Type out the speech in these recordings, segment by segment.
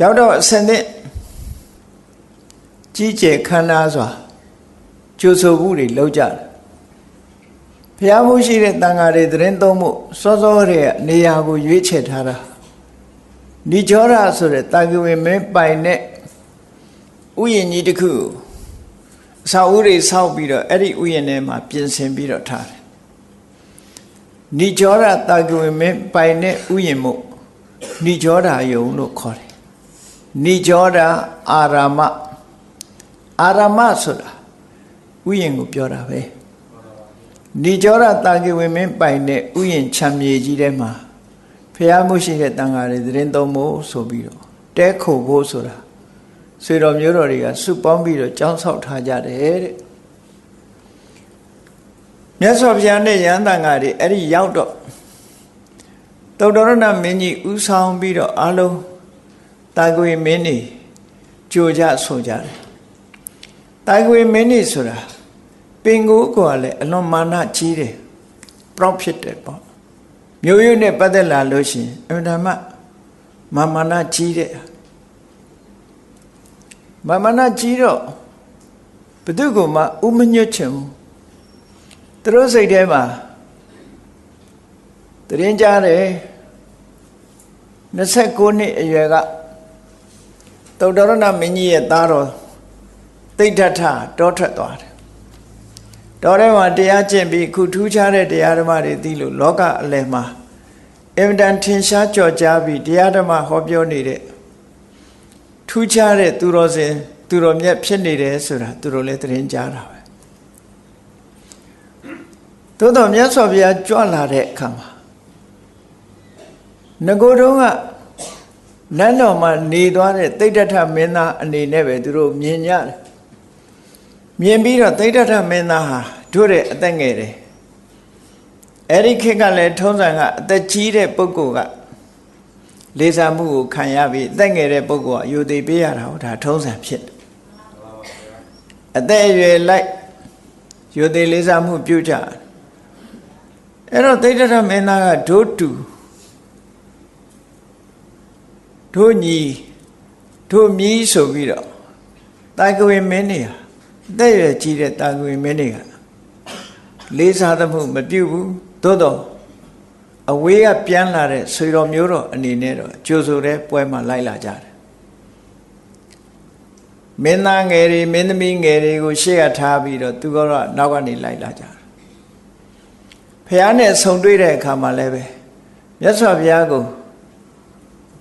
ရောက်တော့အစနစ်ကြီးကျယ်ခမ်းနားစွာကျိုးဆိုမှုတွေလောက်ကြတယ်ဘုရားမှုရှိတဲ့တန်ဃာတွေသတင်းသုံးမှုစောစောရဲ့နေရာကိုရွေးချယ်ထားတာနိကြောရဆိုတဲ့တာဂဝေမင်းပိုင်တဲ့ဥယျာဉ်ကြီးတစ်ခုအစာဦးတွေဆောက်ပြီးတော့အဲ့ဒီဥယျာဉ်ထဲမှာပြင်ဆင်ပြီးတော့ထားတယ်နိကြောရတာဂဝေမင်းပိုင်တဲ့ဥယျာဉ်မို့နိကြောရယုံလို့ခေါ်တယ် နိကြောရအာရမအာရမဆိုတာဥယျာဉ်ကိုပြောတာပဲနိကြောရတာဂဝေမင်းပိုင်တဲ့ဥယျာဉ်ခြံမြေကြီးထဲမှာဖះမှုရှိတဲ့တန်ဃာတွေသတင်းသုံးဖို့ဆိုပြီးတော့တဲခုဖို့ဆိုတာဆွေတော်မျိုးတော်တွေကစုပေါင်းပြီးတော့ကြောင်းဆောက်ထားကြတယ်တဲ့မြတ်စွာဘုရားနဲ့ယန္တန်ဃာတွေအဲ့ဒီရောက်တော့တုတ်တော်ရဏမင်းကြီးဥဆောင်ပြီးတော့အလုံး တာကွေမင်းနေကြိုကြဆိုကြတယ်တာကွေမင်းနေဆိုတာပင်ကိုကလည်းအလွန်မာနကြီးတယ် proud ဖြစ်တယ်ပေါ့မျိုးရိုးနဲ့ပတ်သက်လာလို့ရှိရင်အမှန်တမ်းမာမာနကြီးတဲ့မာမာနကြီးတော့ဘသူကမှဥမညွတ်ချင်ဘူးသူတို့စိတ်ထဲမှာတရင်ကြားတယ်29နှစ်အရွယ်က သုတ္တရဏမင်းကြီးရဲ့သားတော်တိဋ္ဌထတောထွက်သွားတယ်တော်ထဲမှာတရားကျင့်ပြီးခုထူးခြားတဲ့တရားဓမ္မတွေသိလို့လောကအလယ်မှာအင်မတန်ထင်ရှားကြော်ကြားပြီးတရားဓမ္မဟောပြောနေတဲ့ထူးခြားတဲ့သူတော်စင် သူတော်မြတ်ဖြစ်နေတယ်ဆိုတာသူတို့လည်းသတင်းကြားတာပဲသို့တော်မြတ်စွာဘုရားကြွလာတဲ့အခါမှာငကိုတုံးက နန်းတော်မှာနေသွားတဲ့တိဋ္ဌထမင်းသားအနေနဲ့ပဲသူတို့မြင်ကြတယ်မြင်ပြီးတော့တိဋ္ဌထမင်းသားဟာတို့တဲ့အသက်ငယ်တယ်အဲ့ဒီခေတ်ကလည်းထုံးစံကအသက်ကြီးတဲ့ပုဂ္ဂိုလ်ကလေးစားမှုကိုခံရပြီးအသက်ငယ်တဲ့ပုဂ္ဂိုလ်ကယူသေးပေးရတာဟောဒါထုံးစံဖြစ်တယ်အသက်အရွယ်လိုက်ယူသေးလေးစားမှုပြုကြအဲ့တော့တိဋ္ဌထမင်းသားကဒို့တူ တို့ညီတို့မြည်ဆိုပြီးတော့တာကဝေမင်းနေဟာအသက်ရွယ်ကြီးတဲ့တာကဝေမင်းတွေကလေးစားသမှုမပြုဘူးသို့တော့အဝေးကပြန်လာတဲ့ဆွေတော်မျိုးတော်အနေနဲ့တော့ကြိုဆိုတဲ့ပွဲမှာလိုက်လာကြတယ်မင်းသားငယ်တွေမင်းသမီးငယ်တွေကိုရှေ့ကထားပြီးတော့သူကတော့နောက်ကနေလိုက်လာကြတယ်ဖះနဲ့ဆုံတွေ့တဲ့အခါမှာလည်းပဲမြတ်စွာဘုရားကို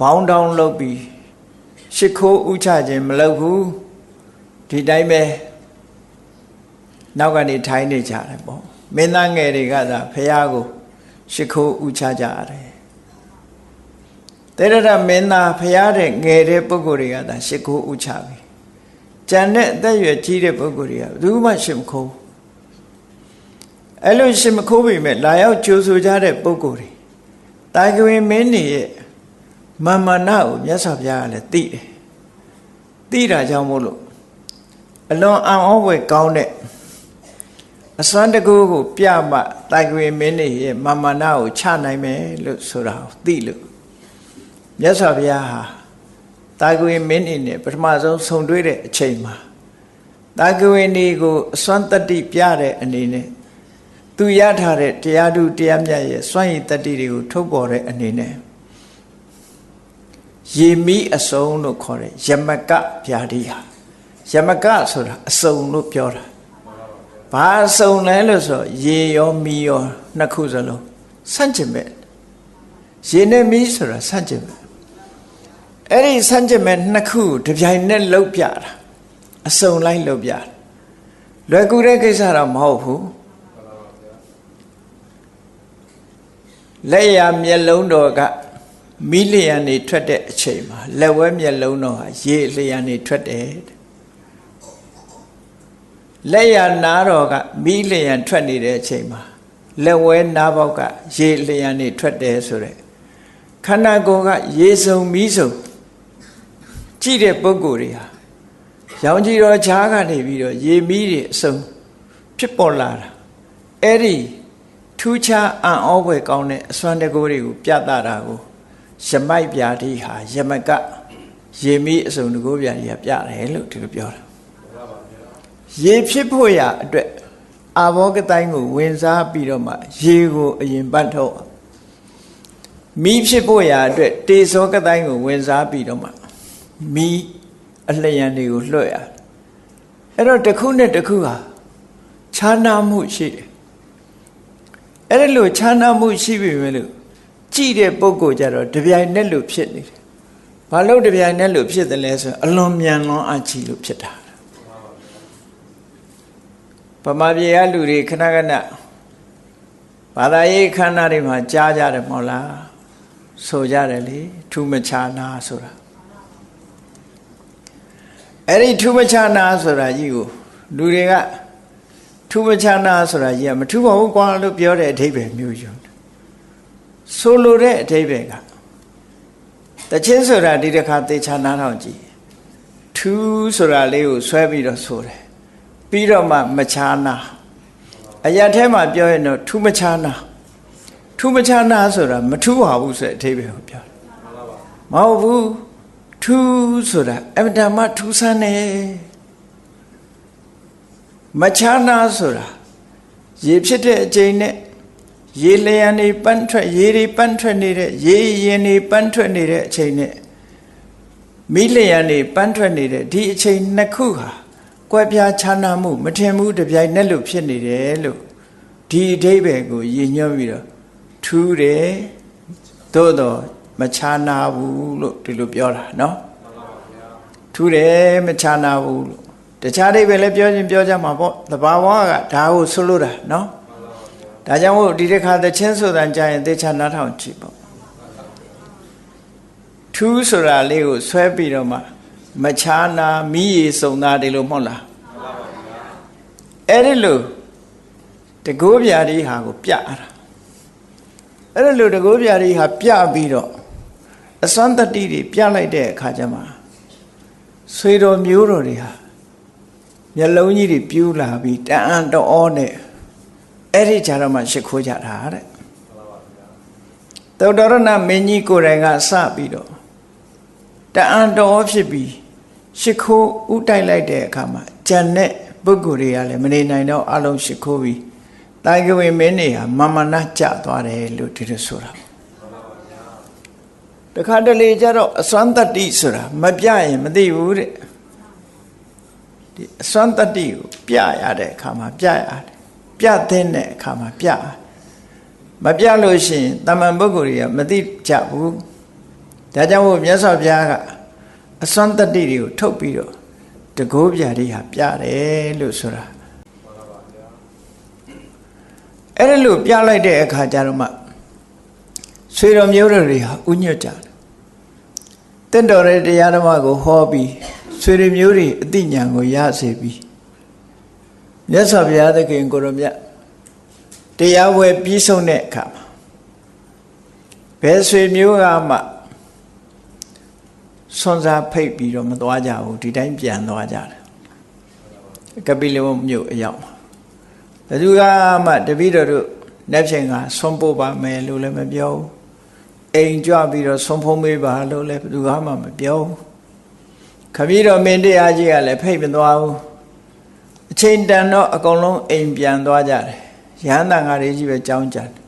ဘောင်းတောင်းလုပ်ပြီးရှ िख ိုးဥချခြင်းမလုပ်ဘူးဒီတိုင်းပဲနောက်ကနေထိုင်းနေကြတယ်ပေါ့မင်းသားငယ်တွေကသာဖះကိုရှ िख ိုးဥချကြရတယ်တေရရမင်းသားဖះတဲ့ငယ်တဲ့ပုဂ္ဂိုလ်တွေကသာရှ िख ိုးဥချပြီကြံတဲ့အသက်ရွယ်ကြီးတဲ့ပုဂ္ဂိုလ်တွေကဘယ်သူမှရှ िख ိုးအဲ့လိုရှ िख ိုးပြီမဲ့လာရောက်ကြိုးဆိုကြတဲ့ပုဂ္ဂိုလ်တွေတာကဝင်မင်းနေရဲ့ မာမနာကိုမြတ်စွာဘုရားကလည်းသိတယ်သိတာကြောင့်မို့လို့အလွန်အံ့ဩဖွယ်ကောင်းတဲ့အစွမ်းတကူကိုပြမှတိုင်ကွေမင်းနေရဲ့မာမနာကိုချနိုင်မယ်လို့ဆိုတာကိုသိလို့မြတ်စွာဘုရားဟာတာကွေမင်းနေနဲ့ပထမဆုံးဆုံတွေ့တဲ့အချိန်မှာတာကွေနေကိုအစွမ်းတတိပြတဲ့အနေနဲ့သူရထားတဲ့တရားဓုတရားမြတ်ရဲ့စွန့်ရည်တတိတွေကိုထုတ်ပေါ်တဲ့အနေနဲ့ ရေမီအစုံလို့ခေါ်တယ်ယမကဗျာတိဟာယမကဆိုတာအစုံလို့ပြောတာဘာအစုံလဲလို့ဆိုရေရောမီရောနှစ်ခုစလုံးဆန့်ကျင်မဲ့ရေနဲ့မီဆိုတာဆန့်ကျင်မဲ့အဲ့ဒီဆန့်ကျင်မဲ့နှစ်ခုတပြိုင်နက်လှုပ်ပြတာအစုံလိုက်လှုပ်ပြတာလွယ်ကူတဲ့ကိစ္စတော့မဟုတ်ဘူးလက်ရမျက်လုံးတော်က မိလျံနေထွက်တဲ့အချိန်မှာလက်ဝဲမျက်လုံးတော်ဟာရေလျံနေထွက်တယ်လက်ရနားတော်ကမိလျံထွက်နေတဲ့အချိန်မှာလက်ဝဲနားပေါက်ကရေလျံနေထွက်တယ်ဆိုတဲ့ခန္ဓာကိုယ်ကရေစုံမီးစုံကြည့်တဲ့ပုဂ္ဂိုလ်တွေဟာရောင်ကြီးတော်ခြားကနေပြီးတော့ရေမီးတွေအစုံဖြစ်ပေါ်လာတာအဲ့ဒီထူးခြားအံ့ဩဖွယ်ကောင်းတဲ့အစွမ်းတကူတွေကိုပြသတာကို ယမိုက်ပြာတိဟာယမကရေမိအစုံတကိုးပြာကြီးကပြတယ်လို့ဒီလိုပြောတာရေဖြစ်ဖို့ရအတွက်အာဘောကတိုင်းကိုဝင်စားပြီးတော့မှရေကိုအရင်ပတ်ထုတ်မိဖြစ်ဖို့ရအတွက်တေဇောကတိုင်းကိုဝင်စားပြီးတော့မှမိအလျံတွေကိုလွှတ်ရအဲ့တော့တစ်ခုနဲ့တစ်ခုဟာခြားနာမှုရှိတယ်အဲ့ဒါလို့ခြားနာမှုရှိပြီပဲလို့ ကြည့်တဲ့ပုံကိုကြတော့တပြိုင်နက်လို့ဖြစ်နေတယ်ဘာလို့တပြိုင်နက်လို့ဖြစ်တယ်လဲဆိုအလွန်မြန်လွန်အချီလို့ဖြစ်တာဗမာပြည်ကလူတွေခဏခဏဘာသာရေးခန္ဓာတွေမှာကြားကြတယ်မဟုတ်လားဆိုကြတယ်လေထူးမချာနာဆိုတာအဲ့ဒီထူးမချာနာဆိုတာကြီးကိုလူတွေကထူးမချာနာဆိုတာကြီးကမထူးပါဘူးကွာလို့ပြောတဲ့အဓိပ္ပာယ်မျိုးယုံ ဆိုလိုတဲ့အဓိပ္ပာယ်ကတချင်းဆိုတာဒီတစ်ခါသေချာနားထောင်ကြည့်ထူးဆိုတာလေးကိုဆွဲပြီးတော့ဆိုတယ်ပြီးတော့မှမချာနာအရာထဲမှာပြောရင်တော့ထူးမချာနာထူးမချာနာဆိုတာမထူးပါဘူးဆိုတဲ့အဓိပ္ပာယ်ကိုပြောတယ်မဟုတ်ဘူးထူးဆိုတာအမတမထူးဆန်းတယ်မချာနာဆိုတာရေဖြစ်တဲ့အချိန်နဲ့ ရေလျံနေပန်းထွက်ရေတွေပန်းထွက်နေတဲ့ရေရင်တွေပန်းထွက်နေတဲ့အချိန်နဲ့မိလျံနေပန်းထွက်နေတဲ့ဒီအချိန်နှစ်ခုဟာကွဲပြားခြားနာမှုမထင်ဘူးတပြိုင်နက်လို့ဖြစ်နေတယ်လို့ဒီအဓိပ္ပာယ်ကိုရည်ညွှန်းပြီးတော့ထူးတယ်သို့တော့မခြားနာဘူးလို့ဒီလိုပြောတာเนาะထူးတယ်မခြားနာဘူးလို့တခြားအိဗယ်လည်းပြောချင်းပြောကြမှာပေါ့သဘာဝကဒါကိုဆိုလိုတာเนาะ ဒါကြောင့်မို့ဒီတစ်ခါသချင်းဆိုတာကြာရင်သေချာနားထောင်ကြည့်ပေါ့ထူးဆိုတာလေးကိုဆွဲပြီးတော့မှမချာနာမိရစုံသားတယ်လို့မဟုတ်လားအဲ့ဒီလိုတကိုးပြားဒီဟာကိုပြတာအဲ့ဒီလိုတကိုးပြားဒီဟာပြပြီးတော့အစွမ်းတတိတွေပြလိုက်တဲ့အခါကျမှဆွေတော်မျိုးတော်တွေဟာမျက်လုံးကြီးတွေပြူးလာပြီးတန်အံ့တော်နဲ့ အဲ့ဒီကြတော့မှရှ िख ိုးကြတာတဲ့သုတ္တရဏမင်းကြီးကိုယ်တိုင်ကစပြီးတော့တန်အံ့တော်ဖြစ်ပြီးရှ िख ိုးဥတိုက်လိုက်တဲ့အခါမှာဂျန်တဲ့ပုဂ္ဂိုလ်တွေကလည်းမနေနိုင်တော့အလုံးရှ िख ိုးပြီးတာဂဝေမင်းနေဟာမမနာကြသွားတယ်လို့ဒီလိုဆိုတာတခါတလေကျတော့အစွမ်းတတ္တိဆိုတာမပြရင်မသိဘူးတဲ့ဒီအစွမ်းတတ္တိကိုပြရတဲ့အခါမှာပြရတယ် ် ပြတဲ့အခါမှာပြမပြလို့ရှိရင်တမန်ပုဂ္ဂိုလ်တွေကမသိကြဘူးဒါကြောင့်မို့မြတ်စွာဘုရားကအစွမ်းတတ္တိတွေကိုထုတ်ပြီးတော့တကိုးပြာတွေဟာပြတယ်လို့ဆိုတာအဲ့ဒါလို့ပြလိုက်တဲ့အခါကျတော့မှဆွေတော်မျိုးတွေဟာဥညွတ်ကြတယ်တင့်တော်တဲ့တရားဓမ္မကိုဟောပြီးဆွေတွေမျိုးတွေအသိဉာဏ်ကိုရစေပြီး မြတ်စွာဘုရားသခင်ကိုရောမြတ်တရားဝဲပြီးဆုံးတဲ့အခါမှာဘယ်ဆွေမျိုးကမှဆွန်စားဖိတ်ပြီးတော့မသွားကြဘူးဒီတိုင်းပြန်သွားကြတယ်ကပိလဝမြို့အရောက်မှာဘယ်သူကမှတပည့်တော်တို့လက်ဖြင့်ကဆွန်ပို့ပါမယ်လို့လည်းမပြောဘူးအိမ်ကြွပြီးတော့ဆွန်ဖုံးမေးပါလို့လည်းဘယ်သူမှမပြောဘူးခမည်းတော်မင်းတရားကြီးကလည်းဖိတ်မသွားဘူး အချိန်တန်တော့အကုန်လုံးအိမ်ပြန်သွားကြတယ်ရဟန္တာငါတွေကြီးပဲကြောင်းကြတယ်